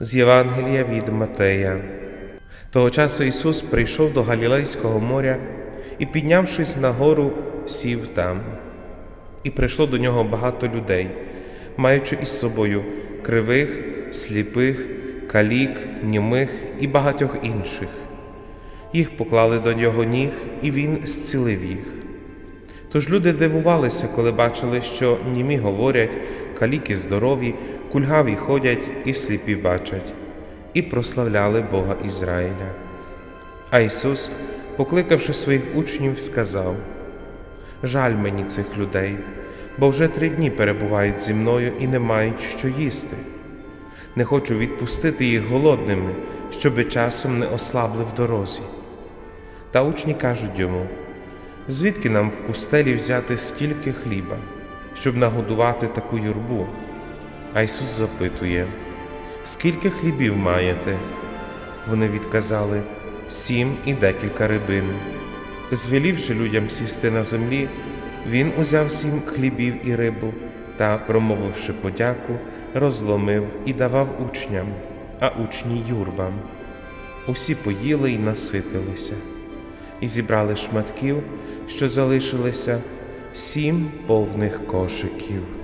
З Євангелія від Матея. Того часу Ісус прийшов до Галілейського моря і, піднявшись на гору, сів там. І прийшло до нього багато людей, маючи із собою кривих, сліпих, калік, німих і багатьох інших. Їх поклали до нього ніг, і він зцілив їх. Тож люди дивувалися, коли бачили, що німі говорять, каліки здорові, кульгаві ходять і сліпі бачать, і прославляли Бога Ізраїля. А Ісус, покликавши своїх учнів, сказав: Жаль мені цих людей, бо вже три дні перебувають зі мною і не мають що їсти. Не хочу відпустити їх голодними, щоби часом не ослабли в дорозі. Та учні кажуть йому, звідки нам в пустелі взяти стільки хліба, щоб нагодувати таку юрбу? А Ісус запитує, скільки хлібів маєте? Вони відказали сім і декілька рибин. Звелівши людям сісти на землі, він узяв сім хлібів і рибу та, промовивши подяку, розломив і давав учням, а учні юрбам. Усі поїли й наситилися, і зібрали шматків, що залишилися, сім повних кошиків.